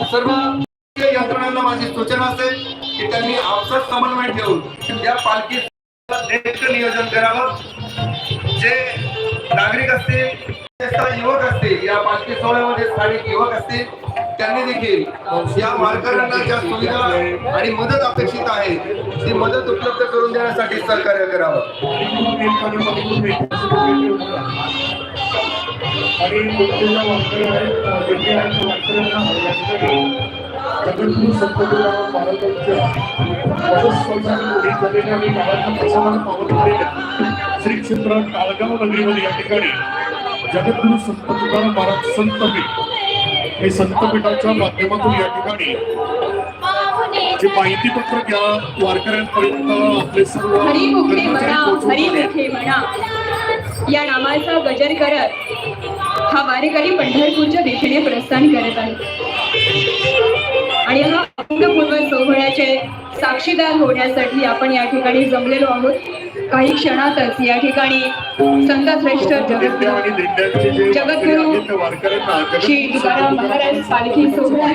सर्व यंत्रणांना माझी सूचना असेल की त्यांनी आपसात समन्वय ठेवून या पालखी नियोजन करावं. जे नागरिक असतील युवक असतील या पालखी सोहळ्यामध्ये स्थानिक युवक असतील त्यांनी देखील या वारकऱ्यांना ज्या सुविधा आणि मदत अपेक्षित आहे ती मदत उपलब्ध करून देण्यासाठी सहकार्य करावं. आणि आहेत जगद्गुरु महाराजांच्या आणि पावत श्री क्षेत्र काळगाव नगरीमध्ये या ठिकाणी जगद्गुरु संत तुकाराम महाराज संतपीठ हे संतपीठाच्या माध्यमातून या ठिकाणी जे माहिती पत्रक या वारकऱ्यांपर्यंत आपले सर्व या नामाचा गजर करत हा वारेकरी पंढरपूरच्या दिशेने प्रस्थान करत आहे. आणि हा अभूतपूर्व सोहळ्याचे साक्षीदार होण्यासाठी आपण या ठिकाणी जमलेलो आहोत. काही क्षणातच या ठिकाणी संतश्रेष्ठ जगद्गुरु जगद्गुरु श्री तुकाराम महाराज पालखी सोहळा